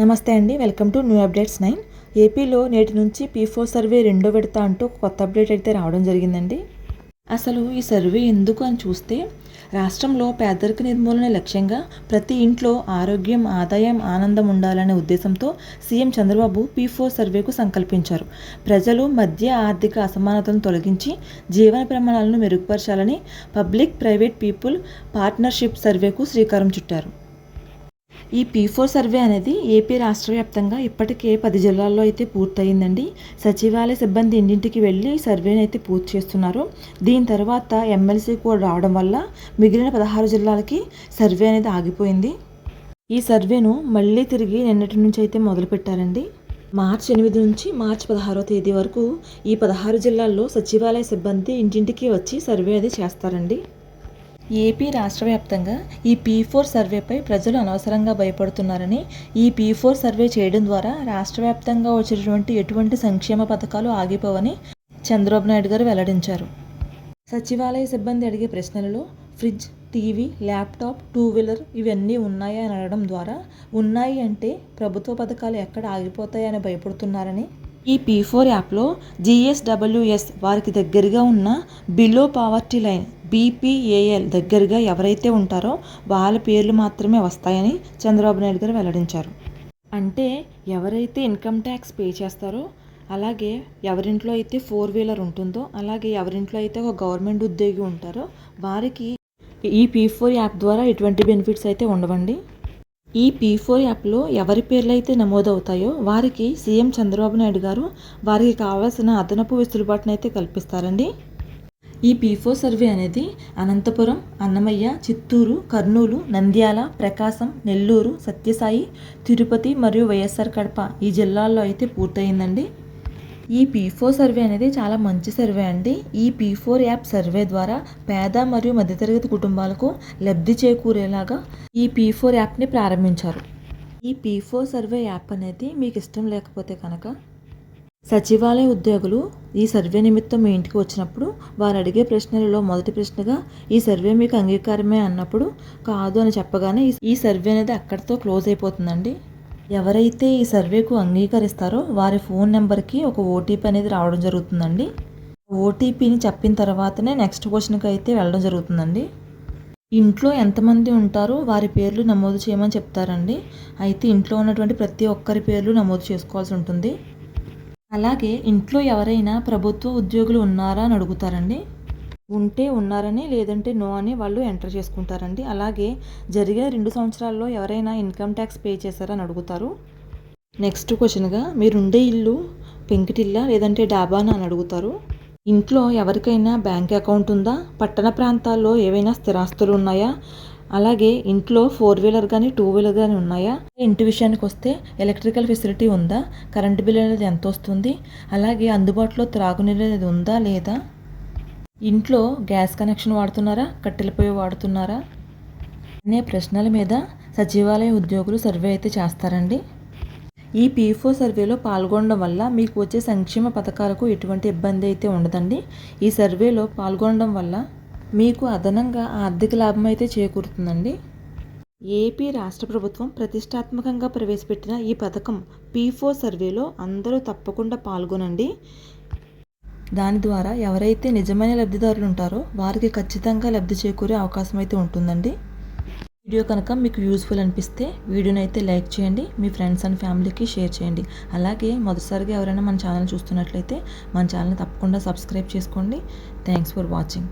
నమస్తే అండి welcome to new updates nine. ఏపీలో నేటి నుంచి పీ ఫోర్ సర్వే రెండో విడత అంటూ ఒక కొత్త అప్డేట్ అయితే రావడం జరిగిందండి. అసలు ఈ సర్వే ఎందుకు అని చూస్తే రాష్ట్రంలో పేదరిక నిర్మూలన లక్ష్యంగా ప్రతి ఇంట్లో ఆరోగ్యం ఆదాయం ఆనందం ఉండాలనే ఉద్దేశంతో సీఎం చంద్రబాబు పీ ఫోర్ సర్వేకు సంకల్పించారు. ప్రజలు మధ్య ఆర్థిక అసమానతను తొలగించి జీవన ప్రమాణాలను మెరుగుపరచాలని పబ్లిక్ ప్రైవేట్ పీపుల్ పార్ట్నర్షిప్ సర్వేకు శ్రీకారం చుట్టారు. ఈ పీ ఫోర్ సర్వే అనేది ఏపీ రాష్ట్ర వ్యాప్తంగా ఇప్పటికే పది జిల్లాల్లో అయితే పూర్తయిందండి. సచివాలయ సిబ్బంది ఇంటింటికి వెళ్ళి సర్వేని అయితే పూర్తి చేస్తున్నారు. దీని తర్వాత ఎమ్మెల్సీ కూడా రావడం వల్ల మిగిలిన పదహారు జిల్లాలకి సర్వే అనేది ఆగిపోయింది. ఈ సర్వేను మళ్ళీ తిరిగి నిన్నటి నుంచి అయితే మొదలుపెట్టారండి. మార్చి ఎనిమిది నుంచి మార్చి పదహారో తేదీ వరకు ఈ పదహారు జిల్లాల్లో సచివాలయ సిబ్బంది ఇంటింటికి వచ్చి సర్వే అది చేస్తారండి. ఏపీ రాష్ట్ర వ్యాప్తంగా ఈ పీ ఫోర్ సర్వేపై ప్రజలు అనవసరంగా భయపడుతున్నారని ఈ పీ ఫోర్ సర్వే చేయడం ద్వారా రాష్ట్ర వ్యాప్తంగా వచ్చినటువంటి ఎటువంటి సంక్షేమ పథకాలు ఆగిపోవని చంద్రబాబు నాయుడు గారు వెల్లడించారు. సచివాలయ సిబ్బంది అడిగే ప్రశ్నలలో fridge TV laptop two wheeler ఇవన్నీ ఉన్నాయా అని అడగడం ద్వారా ఉన్నాయి అంటే ప్రభుత్వ పథకాలు ఎక్కడ ఆగిపోతాయని భయపడుతున్నారని ఈ పీ ఫోర్ యాప్లో జీఎస్డబ్ల్యూఎస్ వారికి దగ్గరగా ఉన్న బిలో పావర్టీ లైన్ బీపీఏఎల్ దగ్గరగా ఎవరైతే ఉంటారో వాళ్ళ పేర్లు మాత్రమే వస్తాయని చంద్రబాబు నాయుడు గారు వెల్లడించారు. అంటే ఎవరైతే ఇన్కమ్ ట్యాక్స్ పే చేస్తారో అలాగే ఎవరింట్లో అయితే ఫోర్ వీలర్ ఉంటుందో అలాగే ఎవరింట్లో అయితే ఒక గవర్నమెంట్ ఉద్యోగి ఉంటారో వారికి ఈ పీ ఫోర్ యాప్ ద్వారా ఎటువంటి బెనిఫిట్స్ అయితే ఉండవండి. ఈ పీ ఫోర్ యాప్లో ఎవరి పేర్లు అయితే నమోదవుతాయో వారికి సీఎం చంద్రబాబు నాయుడు గారు వారికి కావాల్సిన అదనపు వెసులుబాటునైతే కల్పిస్తారండి. ఈ పీ ఫోర్ సర్వే అనేది అనంతపురం అన్నమయ్య చిత్తూరు కర్నూలు నంద్యాల ప్రకాశం నెల్లూరు సత్యసాయి తిరుపతి మరియు వైఎస్ఆర్ కడప ఈ జిల్లాల్లో అయితే పూర్తయిందండి. ఈ పీ ఫోర్ సర్వే అనేది చాలా మంచి సర్వే అండి. ఈ పీ ఫోర్ యాప్ సర్వే ద్వారా పేద మరియు మధ్యతరగతి కుటుంబాలకు లబ్ధి చేకూరేలాగా ఈ పీ ఫోర్ యాప్ని ప్రారంభించారు. ఈ పీ ఫోర్ సర్వే యాప్ అనేది మీకు ఇష్టం లేకపోతే కనుక సచివాలయ ఉద్యోగులు ఈ సర్వే నిమిత్తం మీ ఇంటికి వచ్చినప్పుడు వారు అడిగే ప్రశ్నలలో మొదటి ప్రశ్నగా ఈ సర్వే మీకు అంగీకారమే? అన్నప్పుడు కాదు అని చెప్పగానే ఈ సర్వే అనేది అక్కడితో క్లోజ్ అయిపోతుందండి. ఎవరైతే ఈ సర్వేకు అంగీకరిస్తారో వారి ఫోన్ నెంబర్కి ఒక ఓటీపీ అనేది రావడం జరుగుతుందండి. ఓటీపీని చెప్పిన తర్వాతనే నెక్స్ట్ క్వశ్చన్కి అయితే వెళ్ళడం జరుగుతుందండి. ఇంట్లో ఎంతమంది ఉంటారో వారి పేర్లు నమోదు చేయమని చెప్తారండి. అయితే ఇంట్లో ఉన్నటువంటి ప్రతి ఒక్కరి పేర్లు నమోదు చేసుకోవాల్సి ఉంటుంది. అలాగే ఇంట్లో ఎవరైనా ప్రభుత్వ ఉద్యోగులు ఉన్నారా అని అడుగుతారండి. ఉంటే ఉన్నారని లేదంటే నో అని వాళ్ళు ఎంటర్ చేసుకుంటారండి. అలాగే జరిగిన రెండు సంవత్సరాల్లో ఎవరైనా ఇన్కమ్ ట్యాక్స్ పే చేశారని అడుగుతారు. నెక్స్ట్ క్వశ్చన్గా మీరుండే ఇల్లు పెంకిటిల్లా లేదంటే డాబానా అని అడుగుతారు. ఇంట్లో ఎవరికైనా బ్యాంక్ అకౌంట్ ఉందా? పట్టణ ప్రాంతాల్లో ఏవైనా స్థిరాస్తులు ఉన్నాయా? అలాగే ఇంట్లో ఫోర్ వీలర్ కానీ టూ వీలర్ కానీ ఉన్నాయా? ఇంటి విషయానికి వస్తే ఎలక్ట్రికల్ ఫెసిలిటీ ఉందా? కరెంటు బిల్ అనేది ఎంత వస్తుంది? అలాగే అందుబాటులో త్రాగునీరు అనేది ఉందా లేదా? ఇంట్లో గ్యాస్ కనెక్షన్ వాడుతున్నారా? కట్టెల పొయ్యి వాడుతున్నారా? అనే ప్రశ్నల మీద సచివాలయ ఉద్యోగులు సర్వే అయితే చేస్తారండి. ఈ పీఫో సర్వేలో పాల్గొనడం వల్ల మీకు వచ్చే సంక్షేమ పథకాలకు ఎటువంటి ఇబ్బంది అయితే ఉండదండి. ఈ సర్వేలో పాల్గొనడం వల్ల మీకు అదనంగా ఆర్థిక లాభం అయితే చేకూరుతుందండి. ఏపీ రాష్ట్ర ప్రభుత్వం ప్రతిష్టాత్మకంగా ప్రవేశపెట్టిన ఈ పథకం పీ ఫోర్ సర్వేలో అందరూ తప్పకుండా పాల్గొనండి. దాని ద్వారా ఎవరైతే నిజమైన లబ్ధిదారులు ఉంటారో వారికి ఖచ్చితంగా లబ్ధి చేకూరే అవకాశం అయితే ఉంటుందండి. వీడియో కనుక మీకు యూస్ఫుల్ అనిపిస్తే వీడియోని అయితే లైక్ చేయండి మీ ఫ్రెండ్స్ అండ్ ఫ్యామిలీకి షేర్ చేయండి. అలాగే మొదటిసారిగా ఎవరైనా మన ఛానల్ చూస్తున్నట్లయితే మన ఛానల్ తప్పకుండా సబ్స్క్రైబ్ చేసుకోండి. Thanks for watching.